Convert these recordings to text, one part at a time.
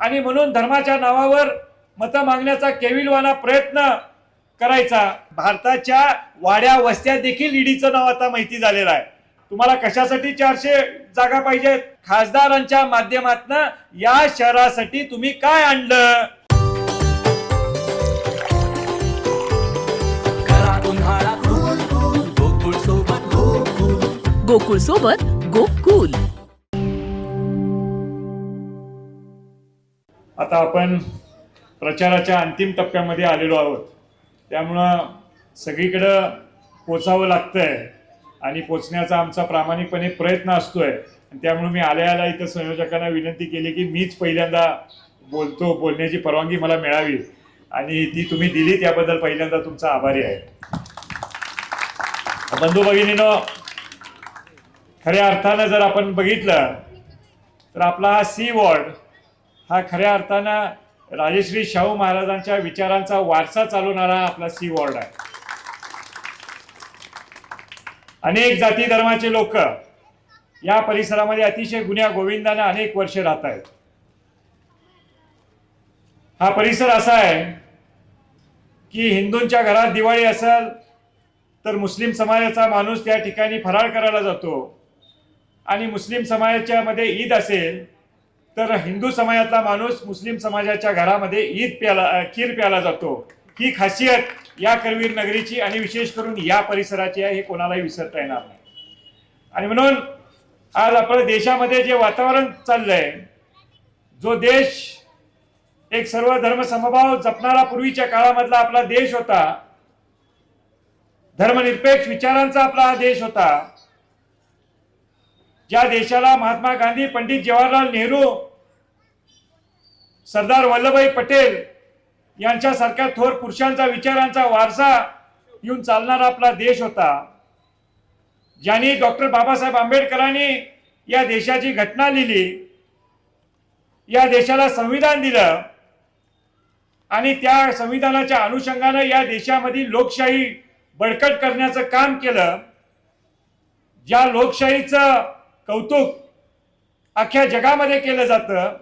आणि म्हणून धर्माच्या नावावर मतं मागण्याचा केविलवाना प्रयत्न करायचा. भारताच्या वाड्या वस्त्या देखील ईडीचं नाव आता माहिती झालेलं आहे. तुम्हाला कशासाठी चारशे जागा पाहिजेत? खासदारांच्या माध्यमातनं या शहरासाठी तुम्ही काय आणलं? गोकुळ सोबत गोकुळ. आता आपण प्रचाराच्या अंतिम टप्प्यामध्ये आलेलो आहोत. त्यामुळं सगळीकडं पोचावं लागतं आहे आणि पोचण्याचा आमचा प्रामाणिकपणे प्रयत्न असतोय. आणि त्यामुळे मी आल्या आल्या इथं संयोजकांना विनंती केली की मीच पहिल्यांदा बोलतो बोलण्याची परवानगी मला मिळावी. आणि ती तुम्ही दिली त्याबद्दल पहिल्यांदा तुमचा आभारी आहे. बंधू भगिनीनो खऱ्या अर्थानं जर आपण बघितलं तर आपला हा सी वॉर्ड हा खऱ्या अर्थानं राजश्री शाहू महाराजांच्या विचारांचा वारसा चालवणारा आपला सी वॉर्ड आहे. अनेक जाती धर्माचे लोक या परिसरामध्ये अतिशय गुन्ह्या गोविंदाने अनेक वर्ष राहत आहेत. हा परिसर असा आहे की हिंदूंच्या घरात दिवाळी असेल तर मुस्लिम समाजाचा माणूस त्या ठिकाणी फराळ करायला जातो आणि मुस्लिम समाजाच्या मध्ये ईद असेल तर हिंदू समाजातला माणूस मुस्लिम समाजाच्या घरामध्ये ईद प्याला खीर प्याला जातो. ही खासियत या करवीर नगरीची आणि विशेष करून या परिसराची आहे हे कोणालाही विसरता येणार नाही. आणि म्हणून आज आपल्या देशामध्ये जे वातावरण चाललंय जो देश एक सर्व धर्म समभाव जपणारा पूर्वीच्या काळामधला आपला देश होता धर्मनिरपेक्ष विचारांचा आपला हा देश होता ज्या देशाला महात्मा गांधी पंडित जवाहरलाल नेहरू सरदार वल्लभभाई पटेल यांच्यासारख्या थोर पुरुषांचा विचारांचा वारसा येऊन चालणारा आपला देश होता ज्यांनी डॉक्टर बाबासाहेब आंबेडकरांनी या देशाची घटना लिहिली या देशाला संविधान दिलं आणि त्या संविधानाच्या अनुषंगानं या देशामधील लोकशाही बळकट करण्याचं काम केलं. ज्या लोकशाहीचं कौतुक अख्ख्या जगामध्ये केलं जातं.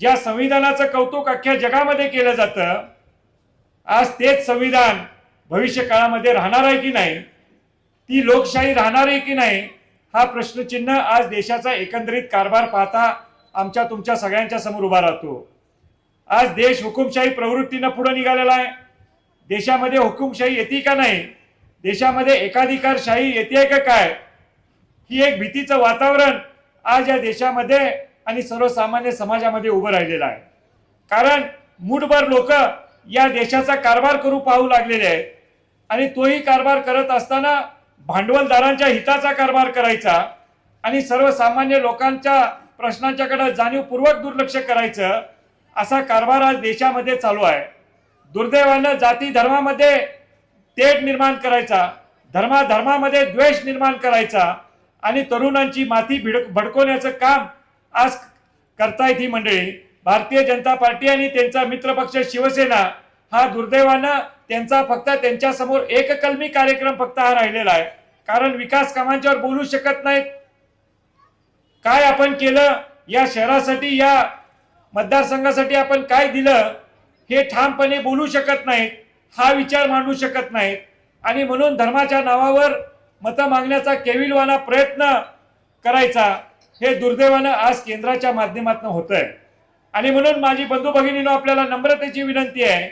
ज्या संविधानाचं कौतुक अख्ख्या जगामध्ये केलं जातं आज तेच संविधान भविष्य काळामध्ये राहणार आहे की नाही ती लोकशाही राहणार आहे की नाही हा प्रश्नचिन्ह आज देशाचा एकंदरीत कारभार पाहता आमच्या तुमच्या सगळ्यांच्या समोर उभा राहतो. आज देश हुकुमशाही प्रवृत्तीनं पुढे निघालेला आहे. देशामध्ये हुकुमशाही येते का नाही? देशामध्ये एकाधिकारशाही येते का काय? ही एक भीतीचं वातावरण आज या देशामध्ये आणि सर्वसामान्य समाजामध्ये उभं राहिलेलं आहे. कारण मूठभर लोक या देशाचा कारभार करू पाहू लागलेले आहेत आणि तोही कारभार करत असताना भांडवलदारांच्या हिताचा कारभार करायचा आणि सर्वसामान्य लोकांच्या प्रश्नांच्याकडे जाणीवपूर्वक दुर्लक्ष करायचं असा कारभार आज देशामध्ये चालू आहे. दुर्दैवानं जाती धर्मामध्ये तेढ निर्माण करायचा धर्माधर्मामध्ये द्वेष निर्माण करायचा आणि तरुणांची माती भिडक भडकवण्याचं काम आज करतायत ही मंडळी. भारतीय जनता पार्टी आणि त्यांचा मित्रपक्ष शिवसेना हा दुर्दैवानं त्यांचा फक्त त्यांच्यासमोर एककलमी कार्यक्रम फक्त हा राहिलेला आहे. कारण विकास कामांच्यावर बोलू शकत नाहीत. काय आपण केलं? या शहरासाठी या मतदारसंघासाठी आपण काय दिलं? हे ठामपणे बोलू शकत नाहीत. हा विचार मांडू शकत नाहीत. आणि म्हणून धर्माच्या नावावर मतं मागण्याचा केविलवाना प्रयत्न करायचा हे दुर्दैवानं आज केंद्राच्या माध्यमातून होत आहे आणि म्हणून माझी बंधू भगिनीनं आपल्याला नम्रतेची विनंती आहे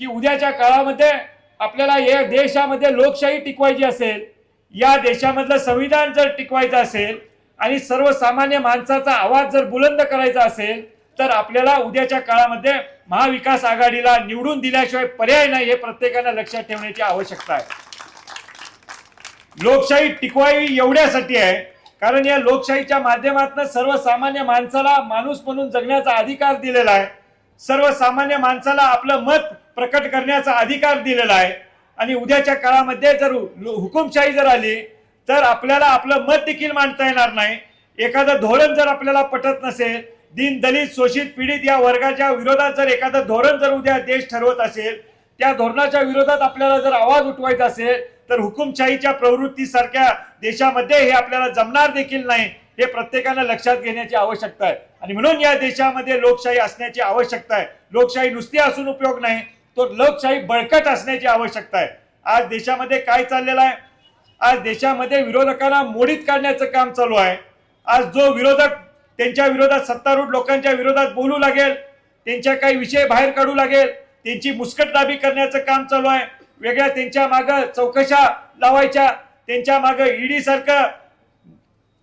की उद्याच्या काळामध्ये आपल्याला या देशामध्ये लोकशाही टिकवायची असेल या देशामधलं संविधान जर टिकवायचं असेल आणि सर्वसामान्य माणसाचा आवाज जर बुलंद करायचा असेल तर आपल्याला उद्याच्या काळामध्ये महाविकास आघाडीला निवडून दिल्याशिवाय पर्याय नाही हे प्रत्येकानं लक्षात ठेवण्याची आवश्यकता आहे. लोकशाही टिकवावी एवढ्यासाठी आहे. कारण या लोकशाहीच्या माध्यमातून सर्वसामान्य माणसाला माणूस म्हणून जगण्याचा अधिकार दिलेला आहे. सर्वसामान्य माणसाला आपलं मत प्रकट करण्याचा अधिकार दिलेला आहे. आणि उद्याच्या काळामध्ये जर हुकुमशाही जर आली तर आपल्याला आपलं मत देखील मांडता येणार नाही. एखादं धोरण जर आपल्याला पटत नसेल दीन दलित शोषित पीडित या वर्गाच्या विरोधात जर एखादं धोरण जर उद्या देश ठरवत असेल त्या धोरणाच्या विरोधात आपल्याला जर आवाज उठवायचा असेल तर हुकुमशाहीच्या प्रवृत्तीसारख्या देशामध्ये हे आपल्याला जमणार देखील नाही हे प्रत्येकानं लक्षात घेण्याची आवश्यकता आहे. आणि म्हणून या देशामध्ये लोकशाही असण्याची आवश्यकता आहे. लोकशाही नुसती असून उपयोग नाही तो लोकशाही बळकट असण्याची आवश्यकता आहे. आज देशामध्ये काय चाललेलं आहे? आज देशामध्ये विरोधकांना मोडीत काढण्याचं काम चालू आहे. आज जो विरोधक त्यांच्या विरोधात सत्तारूढ लोकांच्या विरोधात बोलू लागेल त्यांच्या काही विषय बाहेर काढू लागेल त्यांची मुस्कटदाबी करण्याचं काम चालू आहे. वेगळ्या त्यांच्या मागं चौकशा लावायच्या त्यांच्या मागं ईडी सारखं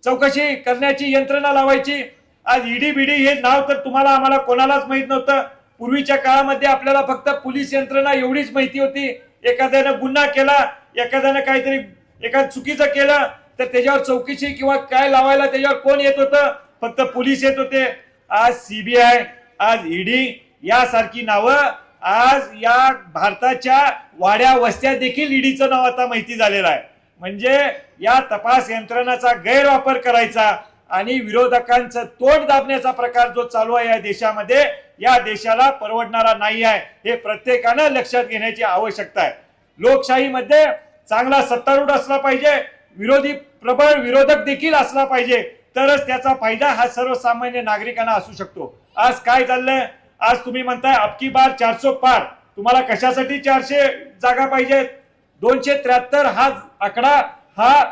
चौकशी करण्याची यंत्रणा लावायची. आज ईडी बीडी हे नाव तर तुम्हाला आम्हाला कोणालाच माहीत नव्हतं. पूर्वीच्या काळामध्ये आपल्याला फक्त पोलीस यंत्रणा एवढीच माहिती होती. एखाद्यानं गुन्हा केला एखाद्यानं काहीतरी एखाद चुकीचं केलं तर त्याच्यावर चौकशी किंवा काय लावायला त्याच्यावर कोण येत होतं? फक्त पोलीस येत होते. आज सीबीआय आज ईडी यासारखी नावं आज या भारताच्या वाड्या वस्त्या देखील ईडीचं नाव आता माहिती झालेलं आहे. म्हणजे या तपास यंत्रणाचा गैरवापर करायचा आणि विरोधकांचं तोंड दाबण्याचा प्रकार जो चालू आहे या देशामध्ये या देशाला परवडणारा नाही आहे. हे प्रत्येकानं लक्षात घेण्याची आवश्यकता आहे. लोकशाहीमध्ये चांगला सत्तारूढ असला पाहिजे विरोधी प्रबळ विरोधक देखील असला पाहिजे तरच त्याचा फायदा हा सर्वसामान्य नागरिकांना असू शकतो. आज काय चाललंय आज तुम्ही म्हणताय अबकी बार चारसो पार. तुम्हाला कशासाठी चारशे जागा पाहिजेत? दोनशे त्र्याहत्तर हा आकडा हा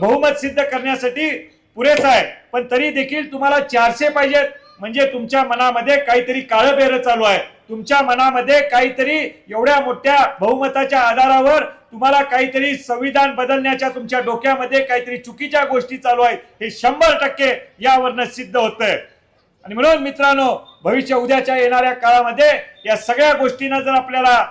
बहुमत सिद्ध करण्यासाठी पुरेसा आहे. पण तरी देखील तुम्हाला चारशे पाहिजेत. म्हणजे तुमच्या मनामध्ये काहीतरी काळं बेरं चालू आहे. तुमच्या मनामध्ये काहीतरी एवढ्या मोठ्या बहुमताच्या आधारावर तुम्हाला काहीतरी संविधान बदलण्याच्या तुमच्या डोक्यामध्ये काहीतरी चुकीच्या गोष्टी चालू आहेत. हे शंभर टक्के यावरनं सिद्ध होतंय. आणि म्हणून मित्रांनो भविष्य उद्याच्या येणाऱ्या काळामध्ये या सगळ्या गोष्टींना जर आपल्याला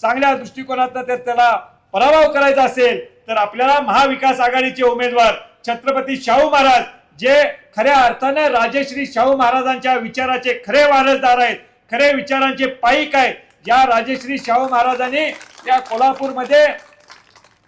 चांगल्या दृष्टिकोनातनं तर त्याला पराभव करायचा असेल तर आपल्याला महाविकास आघाडीचे उमेदवार छत्रपती शाहू महाराज जे खऱ्या अर्थानं राजश्री शाहू महाराजांच्या विचाराचे खरे वारसदार आहेत खरे विचारांचे पाईक आहेत ज्या राजश्री शाहू महाराजांनी या कोल्हापूरमध्ये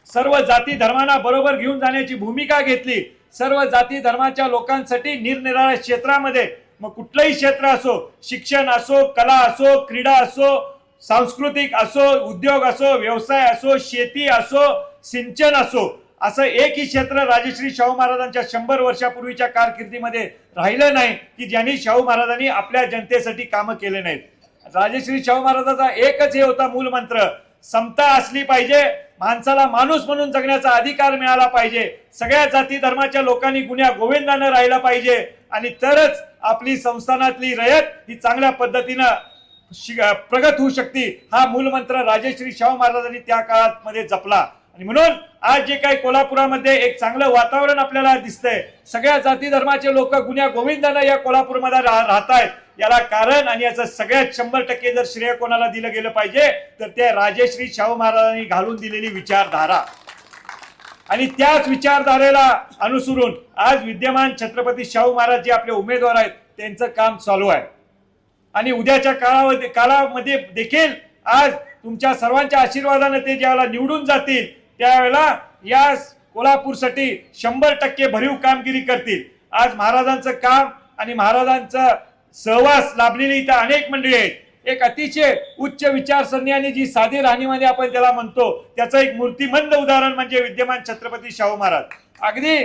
सर्व जाती धर्मांना बरोबर घेऊन जाण्याची भूमिका घेतली. सर्व जाती धर्माच्या लोकांसाठी निरनिराळ्या क्षेत्रामध्ये मग कुठलंही क्षेत्र असो शिक्षण असो कला असो क्रीडा असो सांस्कृतिक असो उद्योग असो व्यवसाय असो शेती असो सिंचन असो असं एकही क्षेत्र राजश्री शाहू महाराजांच्या शंभर वर्षापूर्वीच्या कारकिर्दीमध्ये राहिलं नाही की ज्यांनी शाहू महाराजांनी आपल्या जनतेसाठी कामं केले नाहीत. राजश्री शाहू महाराजांचा एकच हे होता मूल मंत्र समता असली पाहिजे माणसाला माणूस म्हणून जगण्याचा अधिकार मिळाला पाहिजे सगळ्या जाती धर्माच्या लोकांनी गुन्ह्या गोविंदानं राहिला पाहिजे आणि तरच आपली संस्थानातली रयत ही चांगल्या पद्धतीनं शि- प्रगत होऊ शकते. हा मूलमंत्र राजेश्री शाहू महाराजांनी त्या काळात मध्ये जपला. आणि म्हणून आज जे काही कोल्हापुरामध्ये एक चांगलं वातावरण आपल्याला दिसतंय सगळ्या जाती धर्माचे लोक गुन्ह्या गोविंदानं या कोल्हापूरमध्ये रा- राहत आहेत याला कारण आणि याचं सगळ्यात शंभर टक्के जर श्रेय कोणाला दिलं गेलं पाहिजे तर ते राजेश्री शाहू महाराजांनी घालून दिलेली विचारधारा. आणि त्याच विचारधारेला अनुसरून आज विद्यमान छत्रपती शाहू महाराज जे आपले उमेदवार आहेत त्यांचं काम चालू आहे. आणि उद्याच्या काळामध्ये काळामध्ये देखील आज तुमच्या सर्वांच्या आशीर्वादाने ते ज्यावेळेला निवडून जातील त्यावेळेला या कोल्हापूरसाठी शंभर टक्के भरीव कामगिरी करतील. आज महाराजांचं काम आणि महाराजांचा सहवास लाभलेली इथं अनेक मंडळी आहेत. एक अतिशय उच्च विचारसरणी आणि जी साधी राहणीमानी आपण त्याला म्हणतो त्याचं एक मूर्तिमंद उदाहरण म्हणजे विद्यमान छत्रपती शाहू महाराज. अगदी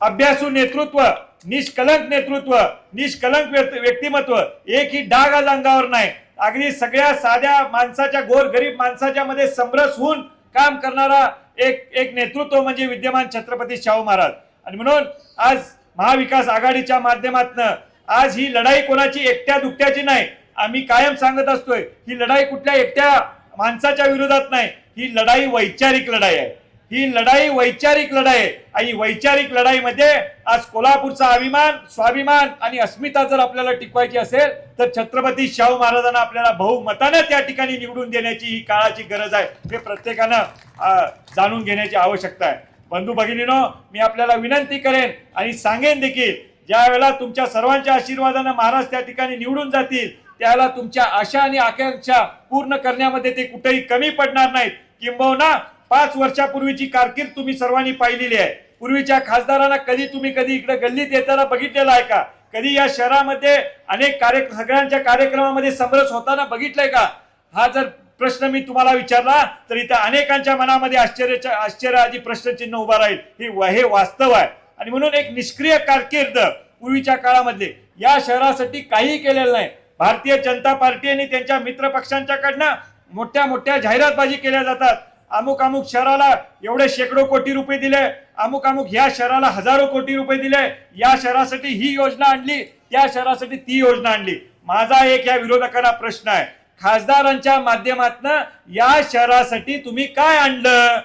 अभ्यासू नेतृत्व निष्कलंक नेतृत्व निष्कलंक व्यक्तिमत्व व्यक्तिमत्व एकही डाग आज अंगावर नाही. अगदी सगळ्या साध्या माणसाच्या गोर गरीब माणसाच्या मध्ये समरस होऊन काम करणारा एक एक नेतृत्व म्हणजे विद्यमान छत्रपती शाहू महाराज. आणि म्हणून आज महाविकास आघाडीच्या माध्यमातनं आज ही लढाई कोणाची एकट्या दुकट्याची नाही आम्ही कायम सांगत असतोय ही लढाई कुठल्या एकट्या माणसाच्या विरोधात नाही ही लढाई वैचारिक लढाई आहे. ही लढाई वैचारिक लढाई आहे. आणि वैचारिक लढाईमध्ये आज कोल्हापूरचा अभिमान स्वाभिमान आणि अस्मिता जर आपल्याला टिकवायची असेल तर छत्रपती शाहू महाराजांना आपल्याला बहुमतानं त्या ठिकाणी निवडून देण्याची ही काळाची गरज आहे. हे प्रत्येकानं जाणून घेण्याची आवश्यकता आहे. बंधू भगिनीनो मी आपल्याला विनंती करेन आणि सांगेन देखील ज्या वेळेला तुमच्या सर्वांच्या आशीर्वादानं महाराज त्या ठिकाणी निवडून जातील त्यावेळेला तुमच्या आशा आणि आकांक्षा पूर्ण करण्यामध्ये ते कुठेही कमी पडणार नाहीत. किंबहुना पाच वर्षापूर्वीची कारकीर्द तुम्ही सर्वांनी पाहिलेली आहे. पूर्वीच्या खासदारांना कधी तुम्ही कधी इकडे गल्लीत येताना बघितलेला आहे का? कधी या शहरामध्ये अनेक कार्य सगळ्यांच्या कार्यक्रमामध्ये समरस होताना बघितलंय का? हा जर प्रश्न मी तुम्हाला विचारला तर इथं अनेकांच्या मनामध्ये आश्चर्याच्या आश्चर्य आधी प्रश्नचिन्ह उभा राहील. हे वास्तव आहे. आणि म्हणून एक निष्क्रिय कारकीर्द पूर्वीच्या काळामध्ये या शहरासाठी काही केलेलं नाही. भारतीय जनता पार्टी आणि त्यांच्या मित्रपक्षांच्याकडनं मोठ्या मोठ्या जाहिरातबाजी केल्या जातात. अमुक अमुक शहराला एवढे शेकडो कोटी रुपये दिले. अमुक अमुक ह्या शहराला हजारो कोटी रुपये दिले. या शहरासाठी ही योजना आणली. त्या शहरासाठी ती योजना आणली. माझा एक या विरोधकांना प्रश्न आहे. खासदारांच्या माध्यमातून या शहरासाठी तुम्ही काय आणलं?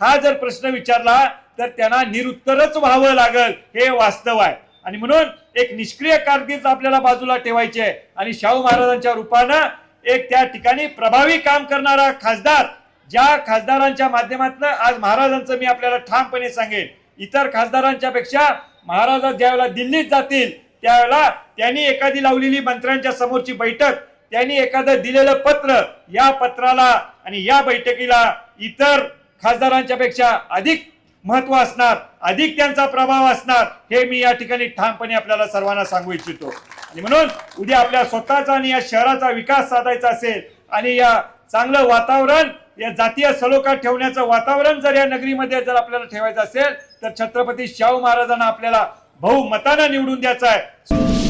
हा जर प्रश्न विचारला तर त्यांना निरुत्तरच व्हावं लागल हे वास्तव आहे. आणि म्हणून एक निष्क्रिय कारकीर्द आपल्याला बाजूला ठेवायची आहे. आणि शाहू महाराजांच्या रूपानं एक त्या ठिकाणी प्रभावी काम करणारा खासदार ज्या खासदारांच्या माध्यमातून आज महाराजांचं मी आपल्याला ठामपणे सांगेन. इतर खासदारांच्या पेक्षा महाराज ज्यावेळेला दिल्लीत जातील त्यावेळेला त्यांनी एखादी लावलेली मंत्र्यांच्या समोरची बैठक त्यांनी एखादं दिलेलं पत्र या पत्राला आणि या बैठकीला इतर खासदारांच्या पेक्षा अधिक महत्त्व असणार अधिक त्यांचा प्रभाव असणार हे मी या ठिकाणी ठामपणे आपल्याला सर्वांना सांगू इच्छितो. आणि म्हणून उद्या आपल्या स्वतःचा आणि या शहराचा विकास साधायचा असेल आणि या चांगलं वातावरण या जातीय सलोखा ठेवण्याचं वातावरण जर या नगरीमध्ये जर आपल्याला ठेवायचं असेल तर छत्रपती शाहू महाराजांना आपल्याला बहुमतानं निवडून द्यायचं आहे.